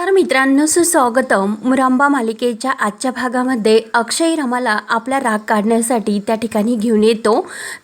नमस्कार मित्रांनो सुस्वागतम. मुरांबा मालिकेच्या आजच्या भागामध्ये अक्षय रमाला आपला राग काढण्यासाठी त्या ठिकाणी घेऊन येतो.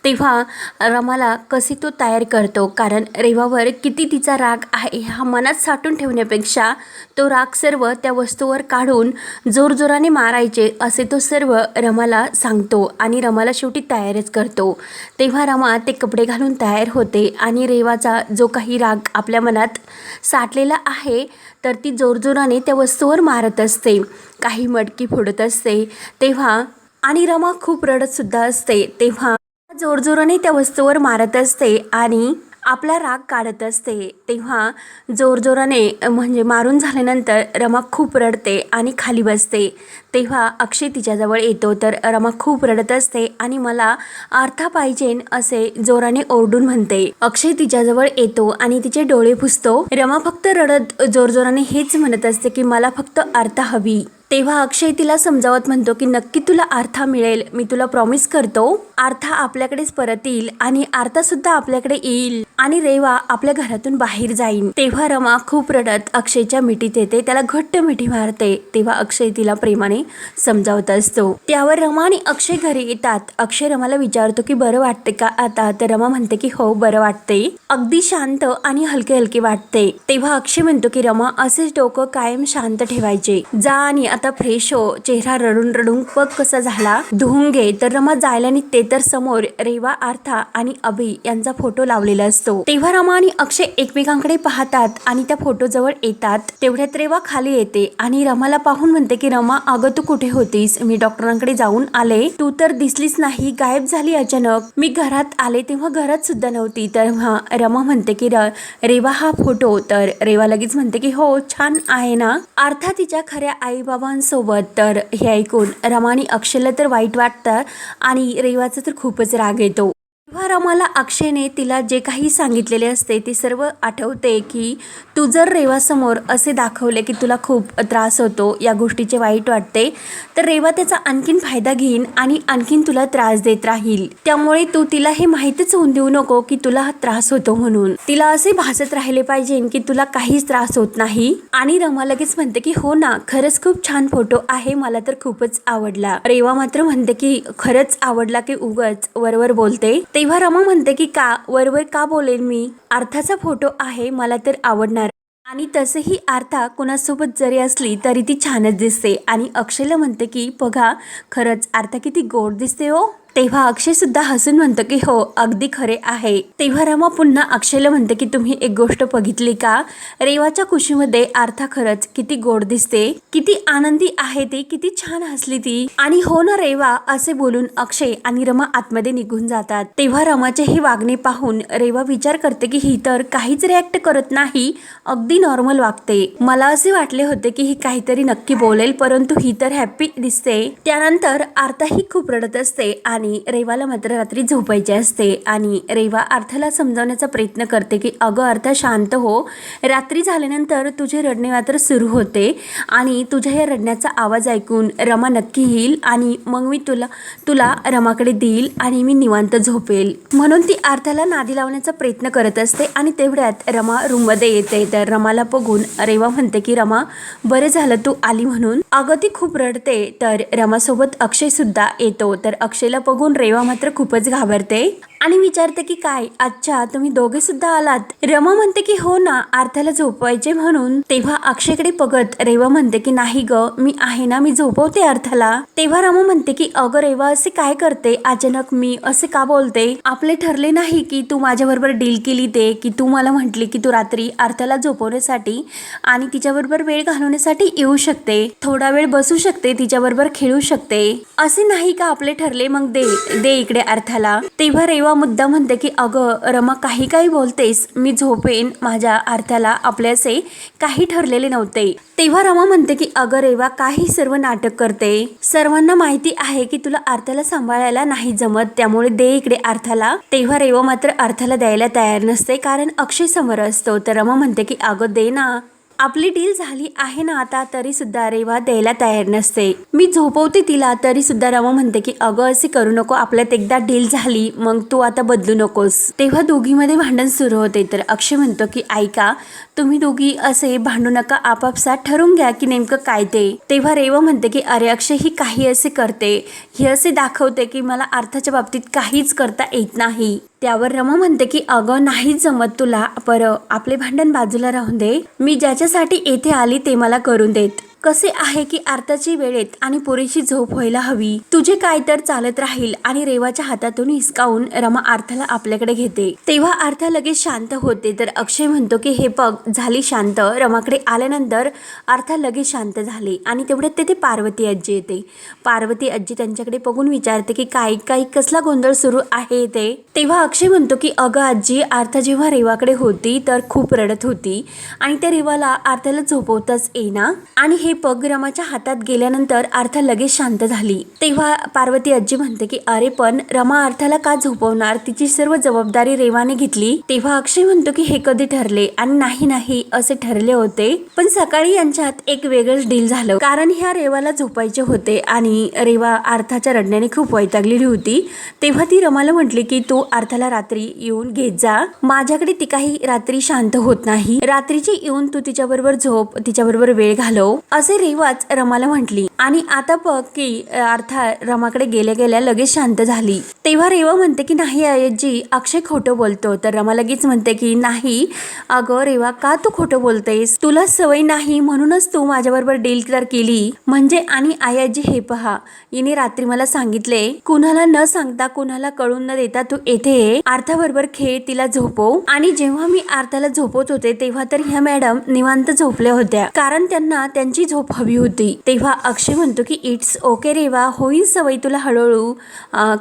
तेव्हा रमाला कसे तो तयार करतो? कारण रेवावर किती तिचा राग आहे हा मनात साठून ठेवण्यापेक्षा तो राग सर्व त्या वस्तूवर काढून जोरजोराने मारायचे असे तो सर्व रमाला सांगतो आणि रमाला शेवटी तयारच करतो. तेव्हा रमा ते कपडे घालून तयार होते आणि रेवाचा जो काही राग आपल्या मनात साठलेला आहे तर ती जोरजोराने त्या वस्तूवर मारत असते. काही मटकी फोडत असते. तेव्हा आणि रमा खूप रडतसुद्धा असते. तेव्हा जोरजोराने त्या वस्तूवर मारत असते आणि आपला राग काढत असते तेव्हा जोरजोराने म्हणजे मारून झाल्यानंतर रमा खूप रडते आणि खाली बसते. तेव्हा अक्षय तिच्याजवळ येतो तर रमा खूप रडत असते आणि मला अर्था पाहिजे असे जोराने ओरडून म्हणते. अक्षय तिच्याजवळ येतो आणि तिचे डोळे पुसतो. रमा फक्त रडत जोरजोराने हेच म्हणत असते की मला फक्त अर्था हवी. तेव्हा अक्षय तिला समजावत म्हणतो की नक्की तुला आर्था मिळेल मी तुला प्रॉमिस करतो. आर्था आपल्याकडेच परत येईल आणि आर्था सुद्धा आपल्याकडे येईल आणि रेवा आपल्या घरातून बाहेर जाईल तेव्हा रमा खूप रडत अक्षयच्या मिठीत येते त्याला घट्ट मिठी मारते तेव्हा अक्षय तिला प्रेमाने समजावत असतो. त्यावर रमा आणि अक्षय घरी येतात. अक्षय रमाला विचारतो की बरं वाटते का आता? तर रमा म्हणते की हो बरं वाटते. अगदी शांत आणि हलके हलके वाटते. तेव्हा अक्षय म्हणतो की रमा असेच डोकं कायम शांत ठेवायचे. जा आणि आता फ्रेश हो. चेहरा रडून रडून पग कसा झाला. धुवून घे. तर रमा जायला निघते. तर समोर रेवा आर्था आणि अभि यांचा फोटो लावलेला असतो. तेव्हा रमा आणि अक्षय एकमेकांकडे पाहतात आणि त्या फोटो जवळ येतात. तेवढ्यात रेवा खाली येते आणि रमाला पाहून म्हणते की रमा अगं तू कुठे होतीस? मी डॉक्टरांकडे जाऊन आले. तू तर दिसलीच नाही. गायब झाली अचानक. मी घरात आले तेव्हा घरात सुद्धा नव्हती. तर रमा म्हणते की र- रेवा हा फोटो तर रेवा लगेच म्हणते की हो छान आहे ना? अर्थात तिच्या खऱ्या आई बाबा आईबाबांसोबत तर हे ऐकून रमानी अक्षयला तर वाईट वाटतं आणि रेवाचा तर खूपच राग येतो. तेव्हा रमाला अक्षयने तिला जे काही सांगितलेले असते ते सर्व आठवते की तू जर रेवासमोर असे दाखवले की तुला खूप त्रास होतो या गोष्टीचे वाईट वाटते तर रेवा त्याचा आणखीन फायदा घेईन आणि आणखीन तुला त्रास देत राहील. त्यामुळे तू तिला हे माहितीच होऊन देऊ नको की तुला हा त्रास होतो म्हणून. तिला असे भासत राहिले पाहिजे की तुला काहीच त्रास होत नाही. आणि रमा लगेच म्हणते की हो ना खरंच खूप छान फोटो आहे मला तर खूपच आवडला. रेवा मात्र म्हणते की खरंच आवडला की उगच वरवर बोलते. तेव्हा रमा म्हणते की का? वरवर का बोलेन मी? अर्थाचा फोटो आहे मला तर आवडणार. आणि तसंही आर्था कोणासोबत जरी असली तरी ती छानच दिसते. आणि अक्षयला म्हणते की बघा खरंच आर्था किती गोड दिसते हो. तेव्हा अक्षय सुद्धा हसून म्हणतो की हो अगदी खरे आहे. तेव्हा रमा पुन्हा अक्षयला म्हणते की तुम्ही एक गोष्ट बघितली का? रेवाच्या कुशीमध्ये आर्था खरंच किती गोड दिसते किती आनंदी आहे ती किती छान हसली ती. आणि हो ना रेवा असे बोलून अक्षय आणि रमा आतमध्ये निघून जातात. तेव्हा रमाचे हे वागणे पाहून रेवा विचार करते की ही तर काहीच रिॲक्ट करत नाही अगदी नॉर्मल वागते. मला असे वाटले होते की ही काहीतरी नक्की बोलेल परंतु ही तर हॅप्पी दिसते. त्यानंतर आर्था ही खूप रडत असते आणि आणि रेवाला मात्र रात्री झोपायचे असते आणि रेवा अर्थाला समजावण्याचा प्रयत्न करते की अगं अर्थ शांत हो. रात्री झाल्यानंतर तुझे रडणे मात्र सुरू होते आणि तुझ्या या रडण्याचा आवाज ऐकून रमा नक्की येईल आणि मग मी तुला तुला रमाकडे देईल आणि मी निवांत झोपेल. म्हणून ती अर्थाला नादी लावण्याचा प्रयत्न करत असते आणि तेवढ्यात रमा रूममध्ये येते. तर रमाला बघून रेवा म्हणते की रमा बरं झालं तू आली म्हणून. अगं ती खूप रडते. तर रमासोबत अक्षय सुद्धा येतो. तर अक्षयला बघून बघून रेवा मात्र खूपच घाबरते. आणि विचारते की काय? अच्छा तुम्ही दोघे सुद्धा आलात. रमा म्हणते की हो ना अर्थाला झोपवायचे म्हणून. तेव्हा अक्षयकडे बघत रेवा म्हणते की नाही ग मी आहे ना मी झोपवते अर्थाला तेव्हा रमा म्हणते की अगं रेवा असे काय करते? अचानक मी असे का बोलते? आपले ठरले नाही की तू माझ्याबरोबर डील केली ते की तू मला म्हटली की तू रात्री अर्थाला झोपवण्यासाठी आणि तिच्याबरोबर वेळ घालवण्यासाठी येऊ शकते. थोडा वेळ बसू शकते तिच्याबरोबर खेळू शकते. असे नाही का आपले ठरले? मग दे दे इकडे अर्थाला तेव्हा रेवा मुद्दा म्हणते की अगं रमा काही काही बोलतेस. मी झोपेन. माझ्या अर्थाला आपल्याचे काही ठरलेले नव्हते. तेव्हा रमा म्हणते की अगं रेवा काही सर्व नाटक करते. सर्वांना माहिती आहे की तुला अर्थाला सांभाळायला नाही जमत. त्यामुळे दे इकडे अर्थाला तेव्हा रेवा मात्र अर्थाला द्यायला तयार नसते कारण अक्षय समोर असतो. तर रमा म्हणते की अगं दे ना. आपली डील झाली आहे ना आता तरी सुद्धा रेवा द्यायला तयार नसते. मी झोपवते तिला तरी सुद्धा रवा म्हणते की अगं असे करू नको आपल्यात एकदा डील झाली मग तू आता बदलू नकोस. तेव्हा दोघीमध्ये भांडण सुरू होते तर अक्षय म्हणतो की ऐका तुम्ही दोघी असे भांडू नका आपापसात ठरवून घ्या की नेमकं काय ते. तेव्हा रेवा म्हणते की अरे अक्षय ही काही असे करते ही असे दाखवते की मला अर्थाच्या बाबतीत काहीच करता येत नाही. त्यावर रमा म्हणते की अगं नाहीच जमत तुला पर आपले भांडण बाजूला राहून दे. मी ज्याच्यासाठी येथे आली ते मला करून देत. कसे आहे की अर्थाची वेळेत आणि पुरेशी झोप व्हायला हवी? तुझे काय तर चालत राहील आणि रेवाच्या हातातून हिसकावून रमा आर्थाला आपल्याकडे घेते. तेव्हा अर्थ लगेच शांत होते तर अक्षय म्हणतो की हे पग झाली शांत. रमाकडे आल्यानंतर आर्था लगेच शांत झाले आणि तेवढ्यात तेथे पार्वती आजी येते. पार्वती आजी त्यांच्याकडे बघून विचारते की काय काय कसला गोंधळ सुरू आहे ते तेव्हा अक्षय म्हणतो की अगं आजी आर्था जेव्हा रेवाकडे होती तर खूप रडत होती आणि त्या रेवाला आर्थाला झोपवताच येईना आणि हे पग रमाच्या हातात गेल्यानंतर अर्थ लगेच शांत झाली. तेव्हा पार्वती आजी म्हणते की अरे पण रमा अर्थाला का झोपवणार? तिची सर्व जबाबदारी रेवाने घेतली. तेव्हा अक्षय म्हणतो की हे कधी ठरले? आणि नाही नाही असे ठरले होते. पण सकाळी यांच्यात एक वेगळंच डील झालं. कारण ह्या रेवाला झोपायचे होते आणि रेवा अर्थाच्या रडण्याने खूप वैतागलेली होती. तेव्हा ती रमाला म्हटली की तू अर्थाला रात्री येऊन घेत जा. माझ्याकडे ती काही रात्री शांत होत नाही. रात्रीची येऊन तू तिच्याबरोबर झोप तिच्याबरोबर वेळ घालव. असे रेवाच रमाला म्हटली. आणि आता बघ की अ, रमाकडे गेल्या गेल्या लगेच शांत झाली. तेव्हा रेवा म्हणते की नाही आयजी अक्षय खोटं बोलतो. तर रमा लगेच म्हणते की नाही अगं रेवा का तू खोटं बोलतेस? तुला सवय नाही म्हणूनच तू माझ्याबरोबर डील तर केली. म्हणजे आणि आयाजी हे पहा. हिने रात्री मला सांगितले कुणाला न सांगता कुणाला कळून न देता तू येथे अर्थाबरोबर खेळ तिला झोपव. आणि जेव्हा मी अर्थाला झोपवत होते तेव्हा तर ह्या मॅडम निवांत झोपल्या होत्या. कारण त्यांना त्यांची झोप हवी होती. तेव्हा अक्षय म्हणतो की इट्स ओके रेवा होईल सवय तुला हळूहळू.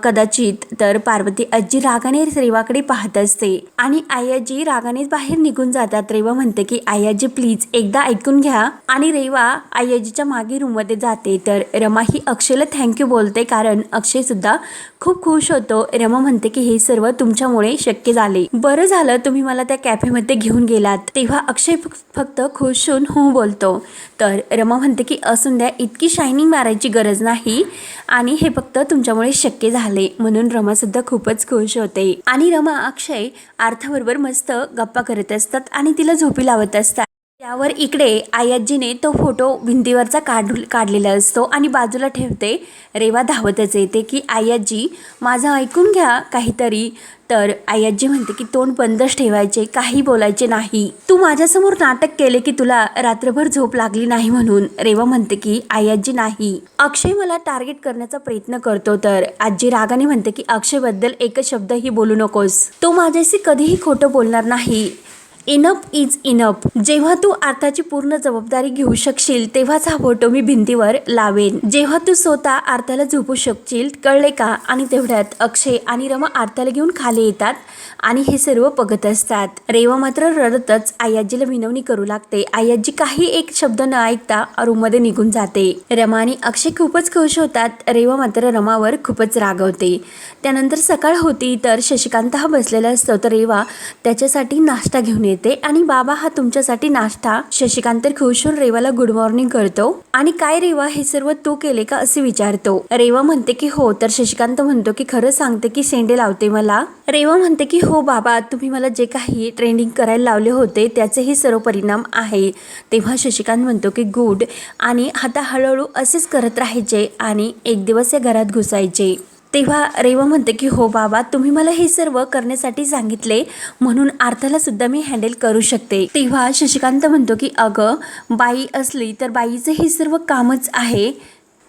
कदाचित तर पार्वती आजी रागाने रेवाकडे पाहत असते. आणि आयाजी रागाने बाहेर निघून जातात. रेवा म्हणते की आयाजी प्लीज एकदा ऐकून घ्या. आणि रेवा आयाजीच्या मागे रूममध्ये जाते. तर रमा ही अक्षयला थँक्यू बोलते कारण अक्षय सुद्धा खूप खुश होतो. रमा म्हणते की हे सर्व तुमच्यामुळे शक्य झाले. बरं झालं तुम्ही मला त्या कॅफेमध्ये घेऊन गेलात. तेव्हा अक्षय फक्त खुश होऊन हो बोलतो. तर रमा म्हणते की असून द्या इतकी शायनिंग मारायची गरज नाही आणि हे फक्त तुमच्यामुळे शक्य झाले. म्हणून रमा सुद्धा खूपच खुश होते. आणि रमा अक्षय अर्थाबरोबर मस्त गप्पा करत असतात आणि तिला झोपी लावत असतात. त्यावर इकडे आयाजीने तो फोटो भिंतीवरचा काढू काढलेला असतो आणि बाजूला ठेवते. रेवा धावतच येते की आयाजी माझं ऐकून घ्या काहीतरी. तर आयाजी म्हणते की तोंड बंदच ठेवायचे काही बोलायचे नाही. तू माझ्यासमोर नाटक केले की तुला रात्रभर झोप लागली नाही म्हणून. रेवा म्हणते की आयाजी नाही. अक्षय मला टार्गेट करण्याचा प्रयत्न करतो तर. आजी रागाने म्हणते की अक्षयबद्दल एकच शब्दही बोलू नकोस. तो माझ्याशी कधीही खोटं बोलणार नाही. इनप इज इनप जेव्हा तू अर्थाची पूर्ण जबाबदारी घेऊ शकशील तेव्हाच हा फोटो मी भिंतीवर लावेन. जेव्हा तू स्वतः अर्थाला झोपू शकशील कळले का? आणि तेवढ्यात अक्षय आणि रमा अर्थाला घेऊन खाली येतात आणि हे सर्व बघत असतात. रेवा मात्र रडतच आयाजीला विनवणी करू लागते. आयाजी काही एक शब्द न ऐकता रूममध्ये निघून जाते. रमा आणि अक्षय खूपच खुश होतात. रेवा मात्र रमावर खूपच रागवते. त्यानंतर सकाळ होती तर शशिकांत हा बसलेला असतो. तर रेवा त्याच्यासाठी नाश्ता घेऊन येते आणि बाबा हा तुमच्यासाठी नाश्ता. शशिकांत तर खुश होऊन रेवाला गुड मॉर्निंग करतो. आणि काय रेवा हे सर्व तू केले का असे विचारतो. रेवा म्हणते की हो तर शशिकांत म्हणतो की खरं सांगते की सेंडे लावते मला. रेवा म्हणते की हो बाबा तुम्ही मला जे काही ट्रेंडिंग करायला लावले होते त्याचेही सर्व परिणाम आहे. तेव्हा शशिकांत म्हणतो की गुड आणि आता हळूहळू असेच करत राहायचे आणि एक दिवस या घरात घुसायचे. तेव्हा रेवा म्हणते की हो बाबा तुम्ही मला हे सर्व करण्यासाठी सांगितले म्हणून आर्थाला सुद्धा मी हँडल करू शकते. तेव्हा शशिकांत म्हणतो की अगं बाई असली तर बाईचं हे सर्व कामच आहे.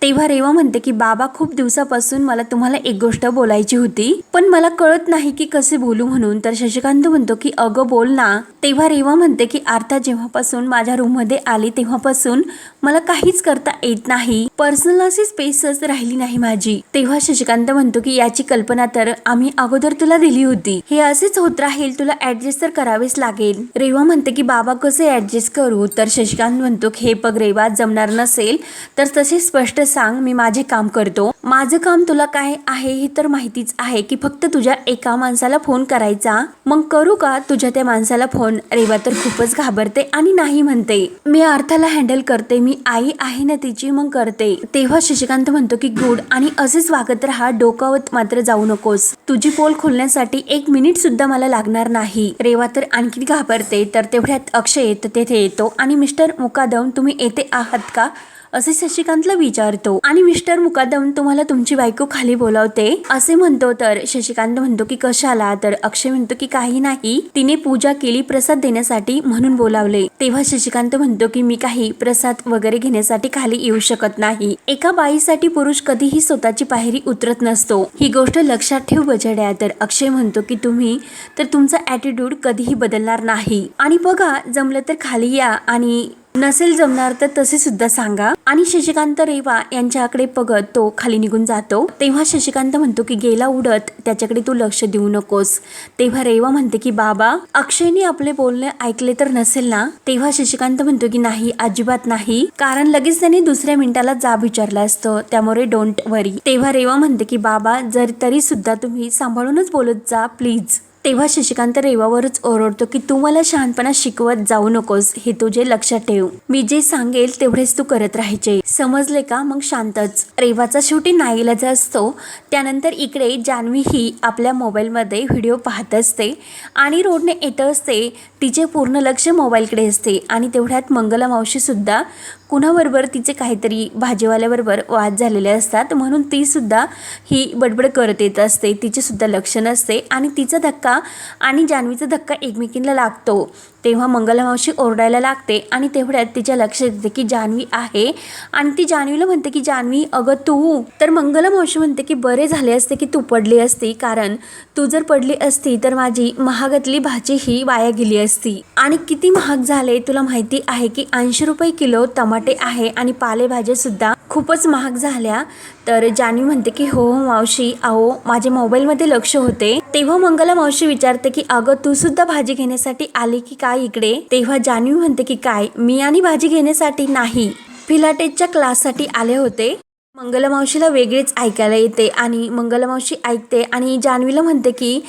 तेव्हा रेवा म्हणते की बाबा खूप दिवसापासून मला तुम्हाला एक गोष्ट बोलायची होती पण मला कळत नाही की कसे बोलू म्हणून. तर शशिकांत म्हणतो की अगं बोल ना. तेव्हा रेवा म्हणते की आर्था जेव्हापासून माझ्या रूममध्ये आली तेव्हापासून मला काहीच करता येत नाही. पर्सनल अशी स्पेसच राहिली नाही माझी. तेव्हा शशिकांत म्हणतो की याची कल्पना तर आम्ही अगोदर तुला दिली होती. हे असेच होत राहील तुला ऍडजस्ट तर करावेच लागेल. रेवा म्हणते की बाबा कसे ऍडजस्ट करू? तर शशिकांत म्हणतो की हे पग रेवा जमणार नसेल तर तसे स्पष्ट सांग मी माझे काम करतो. माझं काम तुला काय आहे हे तर माहितीच आहे की फक्त तुझ्या एका माणसाला फोन करायचा. मग करू का तुझ्या त्या माणसाला फोन? रेवा तर खूपच घाबरते आणि नाही म्हणते. मी अर्थाला हँडल करते मी आई आहे ना तिची मग करते. तेव्हा शशिकांत म्हणतो की गुड आणि असेच वागत राहा डोकावत मात्र जाऊ नकोस. तुझी पोल खोलण्यासाठी एक मिनिट सुद्धा मला लागणार नाही. रेवा तर आणखी घाबरते तर तेवढ्यात अक्षय येत तेथे येतो. आणि मिस्टर मुकादम तुम्ही येथे आहात का? असे शशिकांतला विचारतो आणि मिस्टर मुकादम तुम्हाला तुमची बायको खाली बोलावते? असे म्हणतो तर शशिकांत म्हणतो की कशाला? तर अक्षय म्हणतो की काही नाही. तिने पूजा केली प्रसाद देण्यासाठी म्हणून बोलावले. तेव्हा शशिकांत म्हणतो की मी काही प्रसाद वगैरे घेण्यासाठी खाली येऊ शकत नाही. एका बाईसाठी पुरुष कधीही स्वतःची पायरी उतरत नसतो. ही गोष्ट लक्षात ठेव बजड्या तर अक्षय म्हणतो की तुम्ही तर तुमचा ॲटिट्यूड कधीही बदलणार नाही. आणि बघा जमलं तर खाली या आणि नसेल जमणार तर तसे सुद्धा सांगा. आणि शशिकांत रेवा यांच्याकडे बघत तो खाली निघून जातो. तेव्हा शशिकांत म्हणतो की गेला उडत. त्याच्याकडे तू लक्ष देऊ नकोस. तेव्हा रेवा म्हणते की बाबा अक्षयने आपले बोलणे ऐकले तर नसेल ना? तेव्हा शशिकांत म्हणतो की नाही अजिबात नाही. कारण लगेच त्याने दुसऱ्या मिनिटाला जाब विचारला असतं. त्यामुळे डोंट वरी तेव्हा रेवा म्हणते की बाबा जर तरी सुद्धा तुम्ही सांभाळूनच बोलत जा प्लीज तेव्हा शशिकांत रेवावरच ओरडतो की तू मला शहाणपणा शिकवत जाऊ नकोस हे तुझे लक्षात ठेव मी जे सांगेल तेवढेच तू करत राहायचे. समजले का? मग शांतच. रेवाचा शेवटी नाईलाज असतो त्यानंतर इकडे जान्हवी ही आपल्या मोबाईलमध्ये व्हिडिओ पाहत असते आणि रोडने येत असते. तिचे पूर्ण लक्ष मोबाईलकडे असते आणि तेवढ्यात मंगला मावशी सुद्धा कुणाबरोबर तिचे काहीतरी भाजीवाल्याबरोबर वाद झालेले असतात म्हणून तीसुद्धा ही बडबड करत येत असते. तिचेसुद्धा लक्ष नसते आणि तिचा धक्का आणि जान्हवीचा धक्का एकमेकींना लागतो. तेव्हा मंगलमावशी ओरडायला लागते आणि तेवढ्यात तिच्या लक्षात येते की जान्हवी आहे आणि ती जान्हवीला म्हणते की जान्हवी अगं तू. तर मंगलमावशी म्हणते की बरे झाले असते की तू पडली असती कारण तू जर पडली असती तर माझी महागातली भाजी ही वाया गेली असती. आणि किती महाग झाले तुला माहिती आहे की ऐंशी रुपये किलो टमाटे आहे आणि पालेभाज्या सुद्धा खूपच महाग झाल्या. तर जान्हवी म्हणते की हो हो मावशी. अहो माझ्या मोबाईलमध्ये लक्ष होते. तेव्हा मंगला मावशी विचारते की अगं तू सुद्धा भाजी घेण्यासाठी आली की काय इकडे? तेव्हा जान्हवी म्हणते की काय? मी आणि भाजी घेण्यासाठी नाही. फिलाटेजच्या क्लाससाठी आले होते. मंगलमावशीला वेगळेच ऐकायला येते आणि मंगलमावशी ऐकते आणि जान्हवीला म्हणते की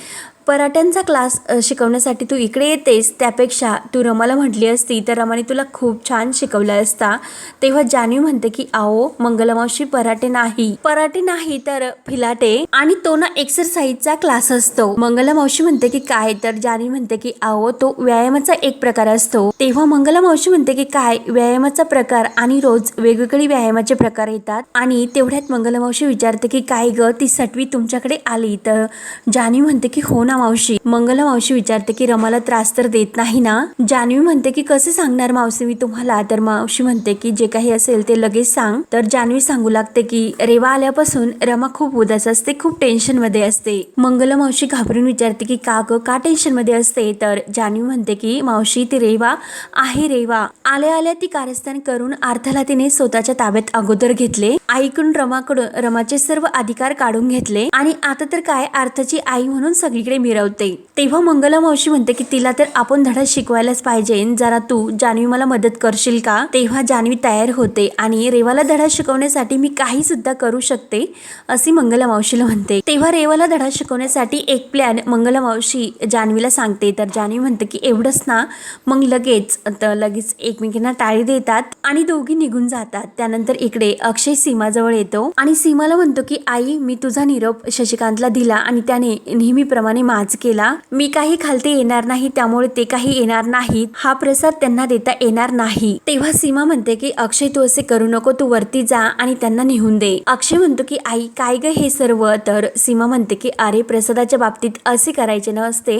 पराठ्यांचा क्लास शिकवण्यासाठी तू इकडे येतेस त्यापेक्षा तू रमाला म्हटली असती तर रमाने तुला खूप छान शिकवलं असता. तेव्हा जान्हवी म्हणते की आओ मंगलमावशी पराठे नाही. पराठे नाही तर फिलाटे. आणि तो ना एक्सरसाइजचा क्लास असतो. मंगलमावशी म्हणते की काय? तर जान्हवी म्हणते की आओ तो व्यायामाचा एक प्रकार असतो. तेव्हा मंगलमावशी म्हणते की काय? व्यायामाचा प्रकार आणि रोज वेगवेगळे व्यायामाचे प्रकार येतात. आणि तेवढ्यात मंगलमावशी विचारते की काय ग ती सटवी तुमच्याकडे आली? तर जान्हवी म्हणते की हो ना मावशी. मंगला मावशी विचारते की रमाला त्रास तर देत नाही ना? जान्हवी म्हणते की कसे सांगणार मावशी मी तुम्हाला? तर मावशी म्हणते की जे काही असेल ते लगेच सांग. तर जान्हवी सांगू लागते की रेवा आल्यापासून रमा खूप उदास असते खूप टेन्शनमध्ये असते. मंगला मावशी घाबरून विचारते की का ग? का टेन्शनमध्ये असते? तर जान्हवी म्हणते की मावशी ती रेवा आहे रेवा. आल्या आल्या ती कारस्थान करून अर्थाला तिने स्वतःच्या ताब्यात अगोदर घेतले. आईकडून रमाकडून रमाचे सर्व अधिकार काढून घेतले आणि आता तर काय अर्थाची आई म्हणून सगळीकडे मिरवते. तेव्हा मंगला मावशी म्हणते की तिला तर आपण धडा शिकवायलाच पाहिजे. जरा तू जान्हवी मला मदत करशील का? तेव्हा जान्हवी तयार होते आणि रेवाला धडा शिकवण्यासाठी मी काही सुद्धा करू शकते अशी मंगला मावशीला म्हणते. तेव्हा रेवाला धडा शिकवण्यासाठी एक प्लॅन मंगला मावशी जान्हवीला सांगते. तर जान्हवी म्हणते की एवढंच ना मग लगेच. लगेच एकमेकींना टाळी देतात आणि दोघी निघून जातात. त्यानंतर इकडे अक्षय सिंह सीमाजवळ येतो. आणि सीमाला म्हणतो की आई मी तुझा निरोप शशिकांतला दिला आणि त्याने नेहमीप्रमाणे माज केला. मी काही खालते येणार नाही त्यामुळे ते काही येणार नाहीत हा प्रसाद त्यांना देता येणार नाही. तेव्हा सीमा म्हणते की अक्षय तू असे करू नको तू वरती जा आणि त्यांना नेहून दे. अक्षय म्हणतो की आई काय ग हे सर्व? तर सीमा म्हणते की अरे प्रसादाच्या बाबतीत असे करायचे नसते.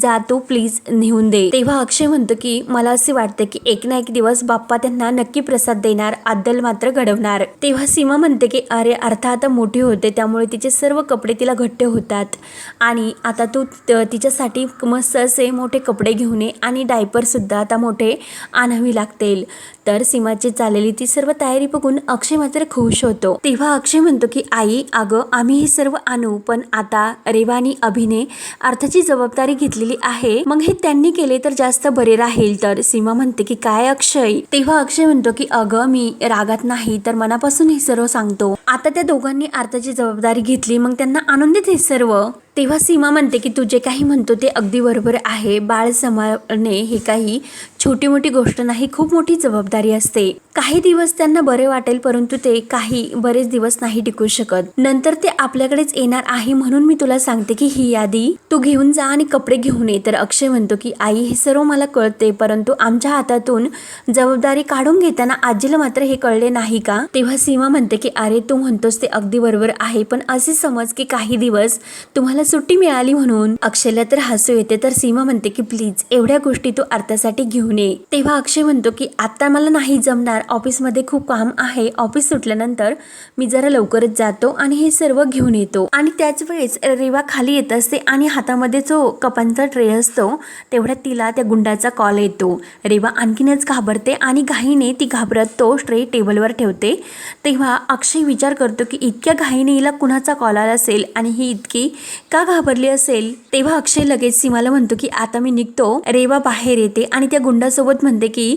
जा तू प्लीज नेहून दे. तेव्हा अक्षय म्हणतो की मला असे वाटते की एक ना एक दिवस बाप्पा त्यांना नक्की प्रसाद देणार अद्दल मात्र घडवणार. तेव्हा सीमा म्हणते की अरे अर्थ आता मोठी होते त्यामुळे तिचे सर्व कपडे तिला घट्ट होतात. आणि आता तू त- तिच्यासाठी मस्त असे मोठे कपडे घेऊन ये आणि डायपरसुद्धा आता मोठे आणावी लागतील. तर सीमाची चाललेली ती सर्व तयारी बघून अक्षय मात्र खुश होतो. तेव्हा अक्षय म्हणतो की आई अगं आम्ही हे सर्व आणू पण आता रेवानी अभिने अर्थाची जबाबदारी घेतलेली आहे. मग हे त्यांनी केले तर जास्त बरे राहील. तर सीमा म्हणते की काय अक्षय? तेव्हा अक्षय म्हणतो की अगं मी रागात नाही तर मनापासून हे सर्व सांगतो. आता त्या दोघांनी आरताची जबाबदारी घेतली मग त्यांना आनंदित हे सर्व. तेव्हा सीमा म्हणते की तू जे काही म्हणतो ते अगदी बरोबर आहे. बाळ सांभाळणे हे काही छोटी मोठी गोष्ट नाही खूप मोठी जबाबदारी असते. काही दिवस त्यांना बरे वाटेल परंतु ते काही बरेच दिवस नाही टिकू शकत. नंतर ते आपल्याकडेच येणार आहे म्हणून मी तुला सांगते की ही यादी तू घेऊन जा आणि कपडे घेऊन ये. तर अक्षय म्हणतो की आई हे सर्व मला कळते परंतु आमच्या हातातून जबाबदारी काढून घेताना आजीला मात्र हे कळले नाही का? तेव्हा सीमा म्हणते की अरे तू म्हणतोस ते अगदी बरोबर आहे पण असे समज की काही दिवस तुम्हाला सुट्टी मिळाली म्हणून. अक्षयला तर हसू येते तर सीमा म्हणते की प्लीज एवढ्या गोष्टी तू अर्थासाठी घेऊन ये तेव्हा अक्षय म्हणतो की आत्ता मला नाही जमणार. ऑफिसमध्ये खूप काम आहे. ऑफिस सुटल्यानंतर मी जरा लवकरच जातो आणि हे सर्व घेऊन येतो. आणि त्याच वेळेस रेवा खाली येत असते आणि हातामध्ये जो कपांचा ट्रे असतो तेवढ्या तिला त्या गुंडाचा कॉल येतो. रेवा आणखीनच घाबरते आणि घाईने ती घाबरत तो ट्रे टेबलवर ठेवते. तेव्हा अक्षय विचार करतो की इतक्या घाईने हिला कुणाचा कॉल आला असेल आणि ही इतकी का घाबरली असेल? तेव्हा अक्षय लगेच सीमाला म्हणतो की आता मी निघतो. रेवा बाहेर येते आणि त्या तोंडासोबत म्हणते की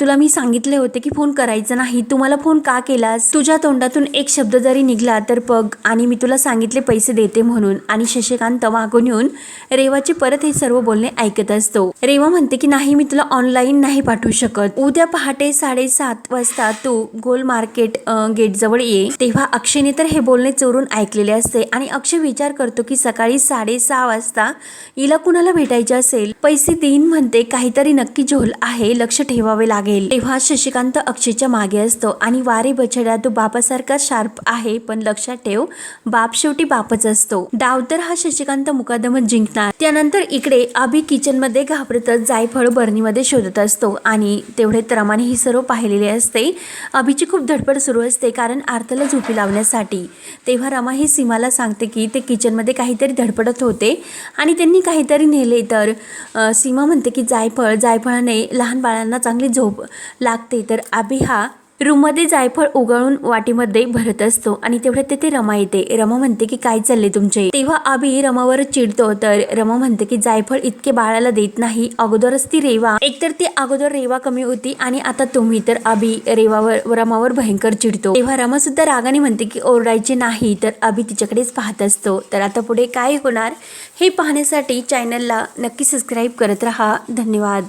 तुला मी सांगितले होते की फोन करायचा नाही. तू मला फोन का केलास? तुझ्या तोंडातून एक शब्द जरी निघला तर बघ आणि मी तुला सांगितले पैसे देते म्हणून. आणि शशिकांत मागून येऊन रेवाचे परत हे सर्व बोलणे ऐकत असतो. रेवा म्हणते की नाही मी तुला ऑनलाईन नाही पाठवू शकत. उद्या पहाटे साडेसात वाजता तू गोल मार्केट गेट जवळ ये. तेव्हा अक्षयने तर हे बोलणे चोरून ऐकलेले असते आणि अक्षय विचार करतो की सकाळी साडेसहा वाजता हिला कुणाला भेटायचे असेल? पैसे देईन म्हणते. काहीतरी नक्की की झोल आहे लक्ष ठेवावे लागेल. तेव्हा शशिकांत अक्षयच्या मागे असतो आणि वारे बछड्या तो बापासारखा शार्प आहे पण लक्षात ठेव बाप शेवटी बापच असतो. डाव तर हा शशिकांत मुकादमत जिंकणार. त्यानंतर इकडे अभि किचनमध्ये घाबरतच जायफळ बर्नीमध्ये शोधत असतो आणि तेवढे त्रमाने ही सर्व पाहिलेले असते. अभिची खूप धडपड सुरू असते कारण आर्थला झोपी लावण्यासाठी. तेव्हा रमा ही सीमाला सांगते की ते किचनमध्ये काहीतरी धडपडत होते आणि त्यांनी काहीतरी नेले तर सीमा म्हणते की जायफळ जायफळ जायफळाने लहान बाळांना चांगली झोप लागते तर आबी हा रूममध्ये जायफळ उगळून वाटीमध्ये भरत असतो आणि तेवढ्यात तेथे रमा येते. रमा म्हणते की काय चालले तुमचे? तेव्हा आबी रमावर चिडतो तर रमा म्हणते की जायफळ इतके बाळाला देत नाही. अगोदरच ती रेवा. एकतर ती अगोदर रेवा कमी होती आणि आता तुम्ही तर आबी रेवावर रमावर भयंकर चिडतो. तेव्हा रमा सुद्धा रागाने म्हणते की ओरडायचे नाही. तर अभि तिच्याकडेच पाहत असतो. तर आता पुढे काय होणार हे पाहण्यासाठी चॅनलला नक्की सबस्क्राईब करत राहा. धन्यवाद.